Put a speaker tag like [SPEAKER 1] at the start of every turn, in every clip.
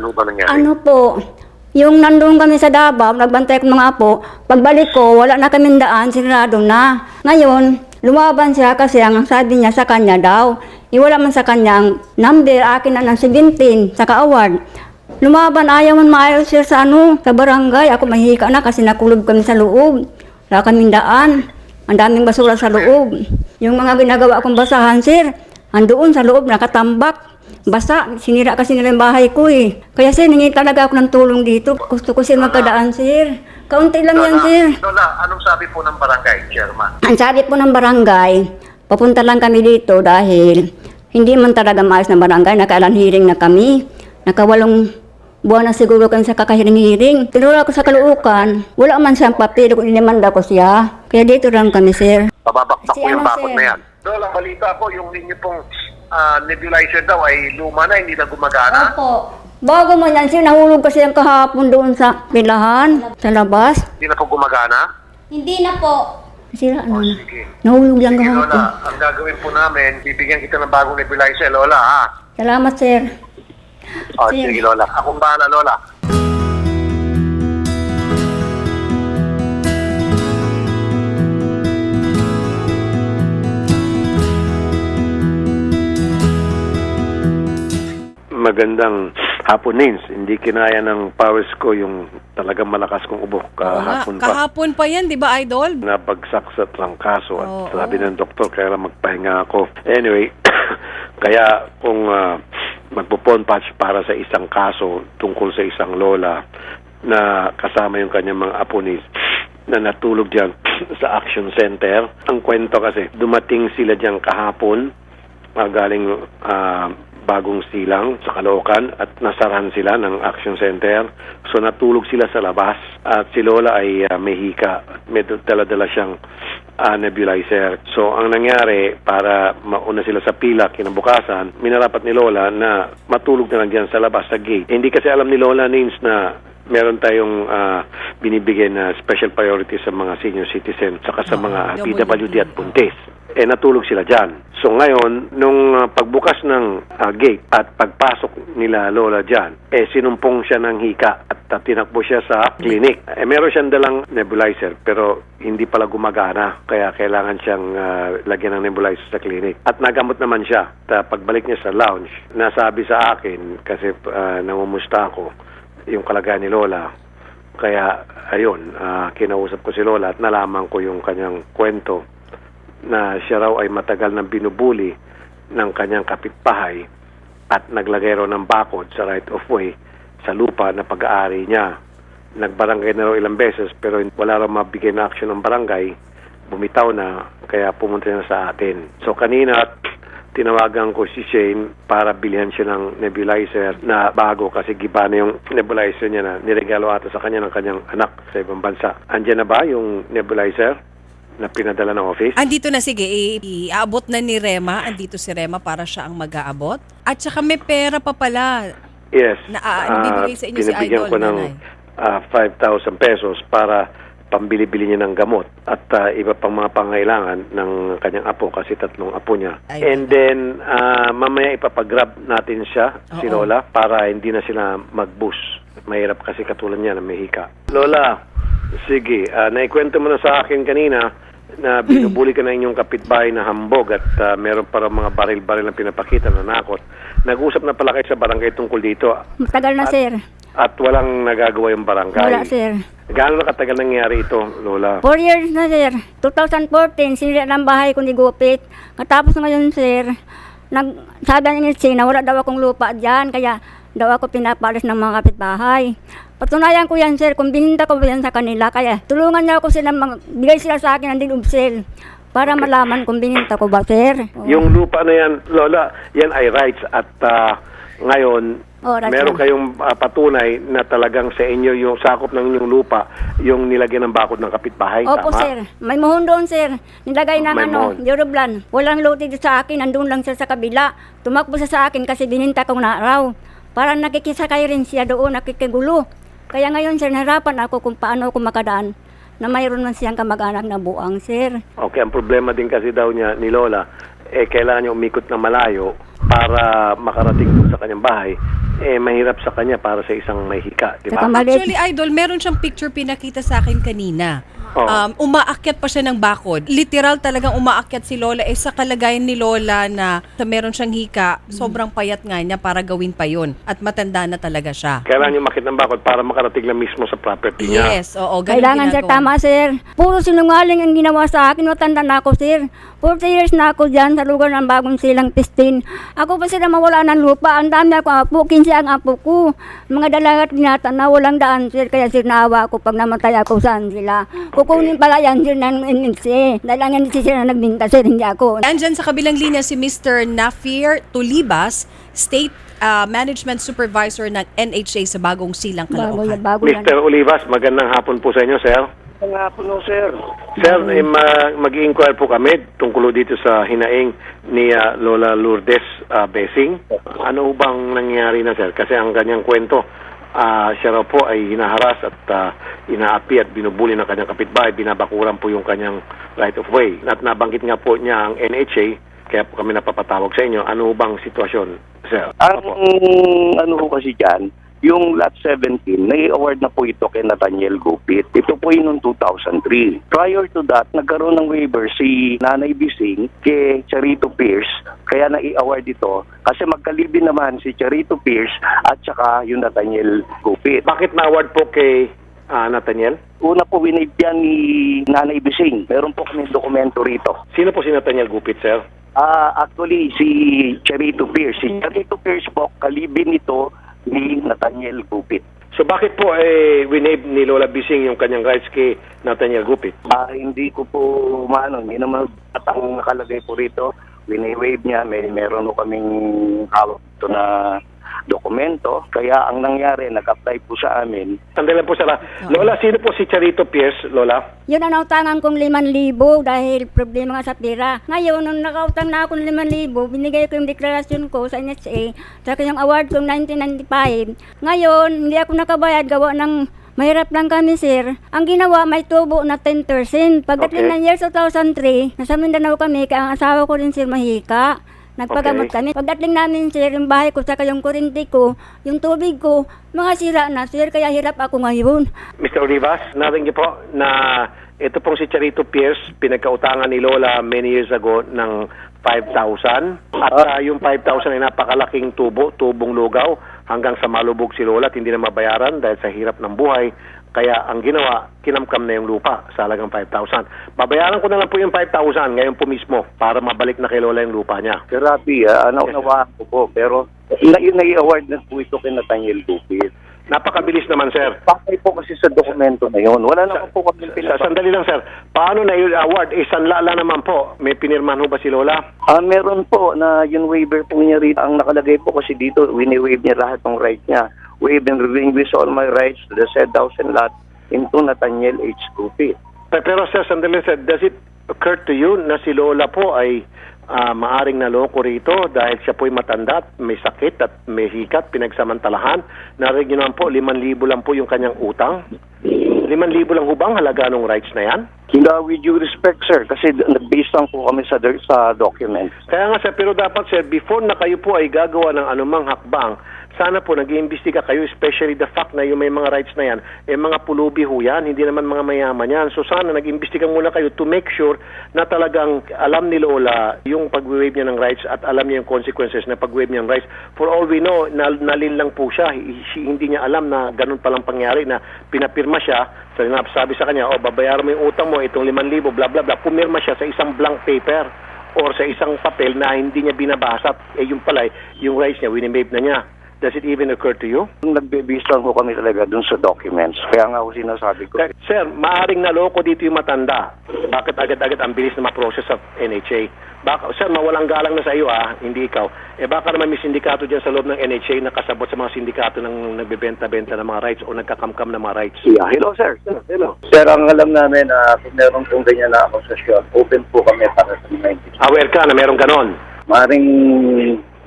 [SPEAKER 1] Ano ba nangyari?
[SPEAKER 2] Ano po, yung nandun kami sa Davao, nagbantay ko mga apo, pagbalik ko, wala na kaming daan, sinarado na. Ngayon, lumaban siya kasi ang sabi niya sa kanya daw, iwala man sa kanyang number, akin na ng 17, sa kaaward. Lumaban, ayaw man maayos siya sa ano, sa barangay. Ako mahika na kasi nakulob kami sa loob. Wala kaming daan. Ang daming basura sa loob. Yung mga ginagawa kong basahan, sir, andoon sa loob, nakatambak. Basa, sinira kasi nila yung bahay ko eh. Kaya sir, ningi talaga ako ng tulong dito. Gusto ko sir magkadaan, sir. Kaunti lang yan, sir.
[SPEAKER 1] Lola, anong sabi po ng barangay, chairman?
[SPEAKER 2] Ang sabi po ng barangay, papunta lang kami dito dahil hindi man talaga maayos na barangay. Nakailan hearing na kami. Nakawalong buwan na siguro kami sa kakahiring-hiring. Tinuro ako sa kaluukan. Wala man siyang papel kung inimanda ko siya. Kaya dito lang kami, sir.
[SPEAKER 1] Pababakbak
[SPEAKER 2] Si
[SPEAKER 1] po yung
[SPEAKER 2] ano,
[SPEAKER 1] bakod
[SPEAKER 2] sir?
[SPEAKER 1] na yan. Lola, balita ko, yung ninyo pong ah, nebulizer daw ay luma na, hindi na gumagana.
[SPEAKER 2] Opo. Bago man yan, sir, nahulog kasi ang kahapon doon sa pilahan, sa labas.
[SPEAKER 1] Hindi na po gumagana.
[SPEAKER 2] Hindi na po. Sira, ano na.
[SPEAKER 1] Sige.
[SPEAKER 2] Nahulog
[SPEAKER 1] Sige,
[SPEAKER 2] kahapon.
[SPEAKER 1] Lola, ang gagawin po namin, bibigyan kita ng bagong nebulizer, Lola, ha?
[SPEAKER 2] Salamat, sir.
[SPEAKER 1] O,
[SPEAKER 2] Sige.
[SPEAKER 1] sige, Lola. Akong bahala, Lola.
[SPEAKER 3] Magandang hapon Nins. Hindi kinaya ng powers ko yung talagang malakas kong ubo kahapon pa.
[SPEAKER 4] Kahapon pa yan, di ba, Idol?
[SPEAKER 3] Nabagsak sa trangkaso at
[SPEAKER 4] Oo.
[SPEAKER 3] sabi ng doktor kaya lang magpahinga ako. Anyway, kaya kung uh, magpo-phone patch para sa isang kaso tungkol sa isang lola na kasama yung kanyang mga aponis na natulog diyan sa action center. Ang kwento kasi, dumating sila diyan kahapon ah, galing ah, bagong silang sa Caloocan at nasarahan sila ng action center. So natulog sila sa labas at si Lola ay ah, may hika. May dala-dala siyang ah, nebulizer. So ang nangyari para mauna sila sa pila kinabukasan, minarapat ni Lola na matulog na lang diyan sa labas sa gate. Hindi kasi alam ni Lola Nins na meron tayong ah, binibigay na special priority sa mga senior citizen saka sa mga
[SPEAKER 4] WD.
[SPEAKER 3] PWD at puntis eh natulog sila dyan. So ngayon, nung uh, pagbukas ng uh, gate at pagpasok nila Lola dyan, eh sinumpong siya ng hika at uh, tinakbo siya sa clinic. Eh meron siyang dalang nebulizer pero hindi pala gumagana kaya kailangan siyang uh, lagyan ng nebulizer sa clinic. At nagamot naman siya. At, uh, pagbalik niya sa lounge, nasabi sa akin kasi uh, namumusta ako yung kalagayan ni Lola. Kaya ayun, ah, kinausap ko si Lola at nalaman ko yung kanyang kwento na siya raw ay matagal nang binubuli ng kanyang kapitbahay at naglagay raw ng bakod sa right of way sa lupa na pag-aari niya. Nagbarangay na raw ilang beses pero wala raw mabigay na action ng barangay. Bumitaw na kaya pumunta na sa atin. So kanina tinawagan ko si Shane para bilhan siya ng nebulizer na bago kasi giba na yung nebulizer niya na niregalo ata sa kanya ng kanyang anak sa ibang bansa. Andiyan na ba yung nebulizer na pinadala ng office?
[SPEAKER 4] Andito na, sige, i- iabot na ni Rema. Andito si Rema para siya ang mag-aabot. At saka may pera pa pala.
[SPEAKER 3] Yes.
[SPEAKER 4] Na, ah,
[SPEAKER 3] Ah,
[SPEAKER 4] bibigay sa inyo si
[SPEAKER 3] binibigyan
[SPEAKER 4] Idol,
[SPEAKER 3] ko ng
[SPEAKER 4] nanay.
[SPEAKER 3] ah, 5,000 pesos para pambili-bili niya ng gamot at ah, iba pang mga pangailangan ng kanyang apo kasi tatlong apo niya.
[SPEAKER 4] Ay.
[SPEAKER 3] And then, ah, mamaya ipapagrab natin siya, si
[SPEAKER 4] Oo.
[SPEAKER 3] Lola, para hindi na sila mag-bus. Mahirap kasi katulad niya na may hika. Lola, sige, ah, naikwento mo na sa akin kanina na binubuli ka na inyong kapitbahay na hambog at ah, meron para mga baril-baril na pinapakita na nakot. Nag-usap na pala kayo sa barangay tungkol dito
[SPEAKER 2] Matagal na,
[SPEAKER 3] At-
[SPEAKER 2] sir.
[SPEAKER 3] at walang nagagawa yung barangay.
[SPEAKER 2] Wala, sir.
[SPEAKER 3] Gaano na katagal nangyari ito, Lola?
[SPEAKER 2] Four years na, sir. 2014, sinira ng bahay ko ni Gupit. Katapos ngayon, sir, nag, sabi ni Sina, wala daw akong lupa dyan, kaya daw ako pinapalis ng mga kapitbahay. Patunayan ko yan, sir, kung bininta ko yan sa kanila, kaya tulungan niya ako sila, magbigay sila sa akin ng dinubsel para malaman kung bininta ko ba, sir. Oo.
[SPEAKER 3] Yung lupa na yan, Lola, yan ay rights at ah, ngayon,
[SPEAKER 2] Oh, rights
[SPEAKER 3] meron
[SPEAKER 2] yan.
[SPEAKER 3] kayong ah, patunay na talagang sa inyo yung sakop ng inyong lupa, yung nilagyan ng bakod ng kapitbahay,
[SPEAKER 2] Opo,
[SPEAKER 3] tama?
[SPEAKER 2] sir. May muhon doon, sir. Nilagay ng
[SPEAKER 3] May
[SPEAKER 2] ano. Euroblan. Walang dito sa akin, nandun lang siya sa kabila. Tumakbo siya sa akin kasi bininta ko na raw. Parang nakikisakay rin siya doon, nakikigulo. Kaya ngayon, sir, nahirapan ako kung paano ako makadaan na mayroon man siyang kamag-anak na buang, sir.
[SPEAKER 3] Okay, ang problema din kasi daw niya ni Lola, eh kailangan niya umikot na malayo para makarating doon sa kanyang bahay, eh mahirap sa kanya para sa isang may hika, di ba?
[SPEAKER 4] Actually, Idol, meron siyang picture pinakita sa akin kanina.
[SPEAKER 3] Oo.
[SPEAKER 4] Um, umaakyat pa siya ng bakod. Literal talagang umaakyat si Lola. Eh sa kalagayan ni Lola na sa meron siyang hika, sobrang payat nga niya para gawin pa yun. At matanda na talaga siya.
[SPEAKER 3] Kailangan niya makit ng bakod para makarating lang mismo sa property niya.
[SPEAKER 4] Yes, oo. Ganun
[SPEAKER 2] Kailangan sir,
[SPEAKER 4] ginagawa.
[SPEAKER 2] tama sir. Puro sinungaling ang ginawa sa akin. Matanda na ako sir. 40 years na ako dyan sa lugar ng bagong silang pistin. Ako pa sila mawala ng lupa. Ang dami ako apo. 15 ang apo ko. Mga dalagat dinata na walang daan sir. Kaya sir naawa ako pag namatay ako saan sila. Kukunin pala yan sir ng NNC. Dahil ang NNC sir na nagbinta sir, hindi ako.
[SPEAKER 4] Andyan sa kabilang linya si Mr. Nafir Tulibas, State uh, Management Supervisor ng NHA sa Bagong Silang
[SPEAKER 2] Bago,
[SPEAKER 4] Caloocan.
[SPEAKER 2] bago yan.
[SPEAKER 3] Mr. Olivas, magandang hapon po sa inyo, sir.
[SPEAKER 1] Nga po no, sir.
[SPEAKER 3] Sir, eh, ma- mag-inquire po kami tungkol dito sa hinaing ni ah, Lola Lourdes ah, Besing. Ano bang nangyari na, sir? Kasi ang kanyang kwento, ah, siya raw po ay hinaharas at ah, inaapi at binubuli ng kanyang kapitbahay. Binabakuran po yung kanyang right of way. At nabanggit nga po niya ang NHA, kaya po kami napapatawag sa inyo. Ano bang sitwasyon, sir?
[SPEAKER 5] Ang
[SPEAKER 3] Opo.
[SPEAKER 5] ano ho kasi dyan, yung lot 17, nai-award na po ito kay Nathaniel Gupit. Ito po yun noong 2003. Prior to that, nagkaroon ng waiver si Nanay Bising kay Charito Pierce. Kaya nai-award ito kasi magkalibin naman si Charito Pierce at saka yung Nathaniel Gupit.
[SPEAKER 3] Bakit na-award po kay ah, Nathaniel?
[SPEAKER 5] Una po winave yan ni Nanay Bising. Meron po kami dokumento rito.
[SPEAKER 3] Sino po si Nathaniel Gupit, sir?
[SPEAKER 5] Ah, actually, si Charito Pierce. Si Charito Pierce po, kalibin ito ni Nathaniel Gupit.
[SPEAKER 3] So bakit po eh winave ni Lola Bising yung kanyang rights kay Nathaniel Gupit?
[SPEAKER 5] Ah, hindi ko po maano, hindi naman at ang nakalagay po rito, wini-wave niya, may meron po kaming hawak ito na dokumento. Kaya ang nangyari, nag-apply po sa amin.
[SPEAKER 3] Sandali lang po sila. Lola, sino po si Charito Pierce, Lola?
[SPEAKER 2] Yun ang nautangan kong 5,000 dahil problema nga sa pera. Ngayon, nung nakautang na ako ng 5,000, binigay ko yung deklarasyon ko sa NHA, saka yung award ko 1995. Ngayon, hindi ako nakabayad gawa ng Mahirap lang kami, sir. Ang ginawa, may tubo na 10%. Pagdating
[SPEAKER 3] Okay.
[SPEAKER 2] ng year 2003, nasa Mindanao kami, kaya ang asawa ko rin, sir, mahika. Nagpagamot
[SPEAKER 3] Okay.
[SPEAKER 2] kami. Pagdating namin, sir, yung bahay ko, saka yung kurinti ko, yung tubig ko, mga sira na, sir, kaya hirap ako ngayon.
[SPEAKER 3] Mr. Olivas, narinig niyo po na ito pong si Charito Pierce, pinagkautangan ni Lola many years ago ng 5,000. At ah, yung 5,000 ay napakalaking tubo, tubong lugaw, hanggang sa malubog si Lola at hindi na mabayaran dahil sa hirap ng buhay. Kaya ang ginawa, kinamkam na yung lupa sa halagang 5,000. Babayaran ko na lang po yung 5,000 ngayon po mismo para mabalik na kay Lola yung lupa niya.
[SPEAKER 5] Sir Rafi, ah, naunawaan ko po, pero na, yun nai-award na po ito kay Nathaniel Gupit.
[SPEAKER 3] Napakabilis naman, sir.
[SPEAKER 5] Pakay po kasi sa dokumento na yun. Wala naman po kami
[SPEAKER 3] Sa,
[SPEAKER 5] pinapakita.
[SPEAKER 3] sandali lang, sir. Paano na yung award? Eh, sanlala naman po. May pinirmahan ho ba si Lola?
[SPEAKER 5] Ah, meron po na yung waiver po niya rito. Ang nakalagay po kasi dito, wini-waive niya lahat ng rights niya. Waive and relinquish all my rights to the said house and lot into Nathaniel H. Gupit.
[SPEAKER 3] Pe- Pero sir, sandali sir, does it occur to you na si Lola po ay ah, maaring naloko rito dahil siya po'y matanda at may sakit at may hikat, pinagsamantalahan. Narinig niyo naman po, 5,000 lang po yung kanyang utang. 5,000 lang hubang halaga ng rights na yan?
[SPEAKER 5] Hinga with due respect, sir, kasi nag-base lang po kami sa, sa documents.
[SPEAKER 3] Kaya nga sir, pero dapat sir, before na kayo po ay gagawa ng anumang hakbang, sana po nag-iimbestiga kayo, especially the fact na yung may mga rights na yan, eh mga pulubi ho yan, hindi naman mga mayaman yan. So sana nag-iimbestiga muna kayo to make sure na talagang alam ni Lola yung pag-waive niya ng rights at alam niya yung consequences na pag-waive niya ng rights. For all we know, nal nalin lang po siya. Hi- hi- Hindi niya alam na ganun palang pangyari na pinapirma siya. So sabi sa kanya, oh babayaran mo yung utang mo, itong 5,000, bla bla bla. Pumirma siya sa isang blank paper or sa isang papel na hindi niya binabasa, eh yung pala, yung rights niya, winimave na niya. Does it even occur to you?
[SPEAKER 5] Nagbe-base lang kami talaga dun sa documents. Kaya nga ako sinasabi ko.
[SPEAKER 3] Sir, sir, maaring naloko dito yung matanda. Bakit agad-agad ang bilis na ma-process sa NHA? Baka, sir, mawalang galang na sa iyo ah, hindi ikaw. Eh baka naman may sindikato dyan sa loob ng NHA na kasabot sa mga sindikato ng nagbebenta-benta ng mga rights o nagkakamkam ng mga rights.
[SPEAKER 5] Yeah. Hello, sir. Hello. Sir, ang alam namin na kung meron pong ganyan na akusasyon, open po kami para sa mga
[SPEAKER 3] Aware ka na meron ganon.
[SPEAKER 5] Maring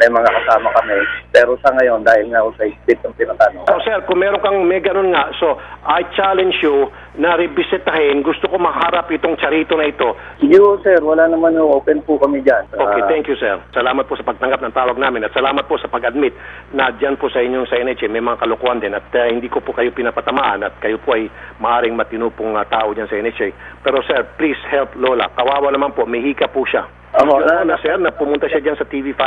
[SPEAKER 5] may mga kasama kami. Pero sa ngayon, dahil nga sa state ng tinatanong.
[SPEAKER 3] So sir, kung meron kang may ganun nga, so I challenge you na revisitahin, gusto ko maharap itong charito na ito.
[SPEAKER 5] Po, sir, wala naman ho, open po kami dyan.
[SPEAKER 3] Okay,
[SPEAKER 5] Ah,
[SPEAKER 3] thank you sir. Salamat po sa pagtanggap ng tawag namin at salamat po sa pag-admit na dyan po sa inyong sa NHA may mga kalukuhan din at uh, hindi ko po kayo pinapatamaan at kayo po ay maaring matinupong uh, tao dyan sa NHA. Pero sir, please help Lola. Kawawa naman po, may hika po siya.
[SPEAKER 5] Ako,
[SPEAKER 3] Yung
[SPEAKER 5] na-
[SPEAKER 3] una, sir, na pumunta siya dyan sa TV5,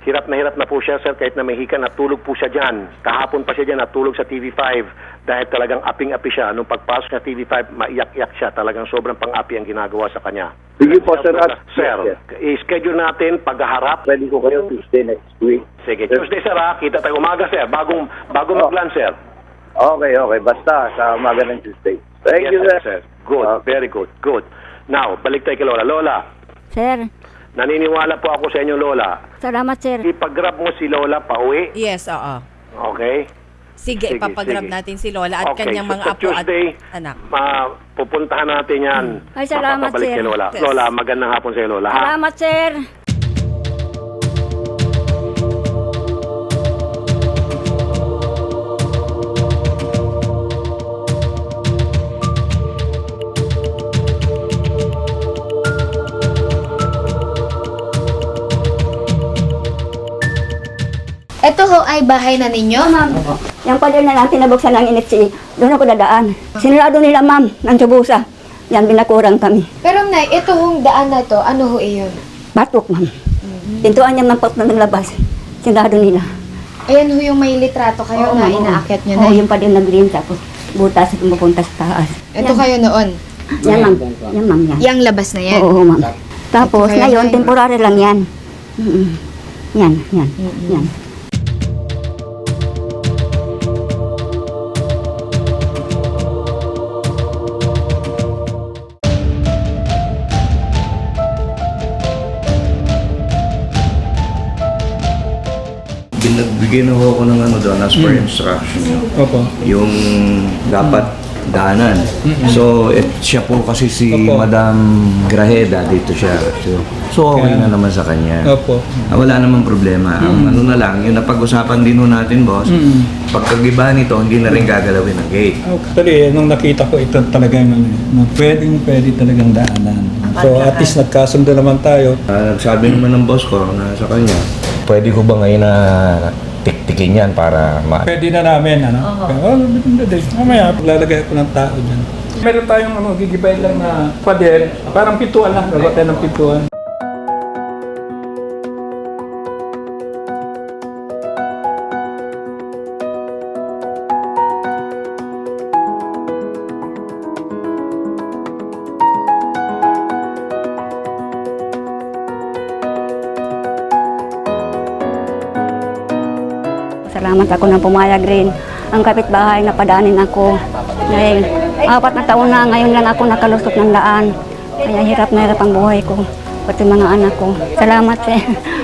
[SPEAKER 3] hirap na hirap na po siya, sir, kahit na may hika, natulog po siya dyan. Kahapon pa siya dyan, natulog sa TV5 dahil talagang aping-api siya. Nung pagpasok sa TV5, maiyak-iyak siya. Talagang sobrang pang-api ang ginagawa sa kanya.
[SPEAKER 5] Sige po, sir. At,
[SPEAKER 3] Sir,
[SPEAKER 5] Yes,
[SPEAKER 3] i-schedule natin paghaharap.
[SPEAKER 5] Pwede ko kayo Tuesday next week.
[SPEAKER 3] Sige, Tuesday, sir, ha? Kita tayo umaga, sir. Bagong, bagong
[SPEAKER 5] Oh.
[SPEAKER 3] mag-lunch, sir.
[SPEAKER 5] Okay, okay. Basta sa umaga ng Tuesday. Thank
[SPEAKER 3] Yes,
[SPEAKER 5] you, sir.
[SPEAKER 3] Good,
[SPEAKER 5] Ah.
[SPEAKER 3] very good, good. Now, balik tayo kay Lola. Lola,
[SPEAKER 2] Sir,
[SPEAKER 3] naniniwala po ako sa inyo, Lola.
[SPEAKER 2] Salamat sir.
[SPEAKER 3] Ipag-grab mo si Lola pa uwi,
[SPEAKER 4] Yes, oo.
[SPEAKER 3] okay?
[SPEAKER 4] Sige,
[SPEAKER 3] Sige,
[SPEAKER 4] ipapagrab
[SPEAKER 3] sige.
[SPEAKER 4] natin si Lola at
[SPEAKER 3] Okay,
[SPEAKER 4] kanyang
[SPEAKER 3] so
[SPEAKER 4] mga
[SPEAKER 3] sa
[SPEAKER 4] apo at
[SPEAKER 3] Tuesday,
[SPEAKER 4] anak.
[SPEAKER 3] ma pupuntahan natin yan.
[SPEAKER 2] Ay, salamat,
[SPEAKER 3] Mapapabalik
[SPEAKER 2] sir.
[SPEAKER 3] kay Lola.
[SPEAKER 4] Yes.
[SPEAKER 3] Lola, magandang hapon sa Lola, ha?
[SPEAKER 2] Salamat sir.
[SPEAKER 6] Ito ho ay bahay na ninyo?
[SPEAKER 2] Ma'am, yung pader na lang tinabuksan ng NHC, doon ako dadaan. Sinurado nila ma'am, ng Tubusa. Yan, binakurang kami.
[SPEAKER 6] Pero nay, ito hong daan na to, ano ho iyon?
[SPEAKER 2] Batok ma'am. Pintuan niya ng pag ng labas. Sinurado nila.
[SPEAKER 6] Ayan ho yung may litrato kayo na
[SPEAKER 2] ma'am, oo.
[SPEAKER 6] inaakyat nyo
[SPEAKER 2] Oo,
[SPEAKER 6] na.
[SPEAKER 2] yung pader na green tapos butas at pupunta sa taas.
[SPEAKER 6] Ito kayo noon.
[SPEAKER 2] Yan ma'am, yan ma'am yan.
[SPEAKER 6] Yang labas na yan.
[SPEAKER 2] Oo, ma'am. Tapos,
[SPEAKER 6] Ito kaya
[SPEAKER 2] ngayon,
[SPEAKER 6] na yun.
[SPEAKER 2] temporary lang yan. Mm-mm. Yan, yan, yan.
[SPEAKER 7] Binagbigyan ho ako ng ano doon as per instruction.
[SPEAKER 8] Opo.
[SPEAKER 7] Yung dapat daanan. So, et, siya po kasi si
[SPEAKER 8] Opo.
[SPEAKER 7] Madam Grajeda dito siya. So, so okay na naman sa kanya.
[SPEAKER 8] Opo.
[SPEAKER 7] Ah, wala namang problema. Ang ano na lang, yung napag-usapan din ho natin, boss,
[SPEAKER 8] Mm.
[SPEAKER 7] pagkagiba nito, hindi na rin gagalawin ng gate.
[SPEAKER 8] Actually, nung nakita ko ito talaga yung ano, yung pwedeng pwede talagang daanan. So at least nagkasundo naman tayo.
[SPEAKER 7] Ah, nagsabi naman ng boss ko na sa kanya, pwede ko ba ngayon na tiktikin yan para ma...
[SPEAKER 8] Pwede na namin, ano? Oh, hindi, hindi. Mamaya, lalagay ako ng tao dyan. Meron tayong ano, gigibay lang na pader. Parang pintuan lang. Gagawa tayo ng pintuan.
[SPEAKER 2] Salamat ako ng pumayag rin. Ang kapitbahay na padanin ako. Ngayon, apat na taon na, ngayon lang ako nakalusot ng daan. Kaya hirap na hirap ang buhay ko. Pati mga anak ko. Salamat sir.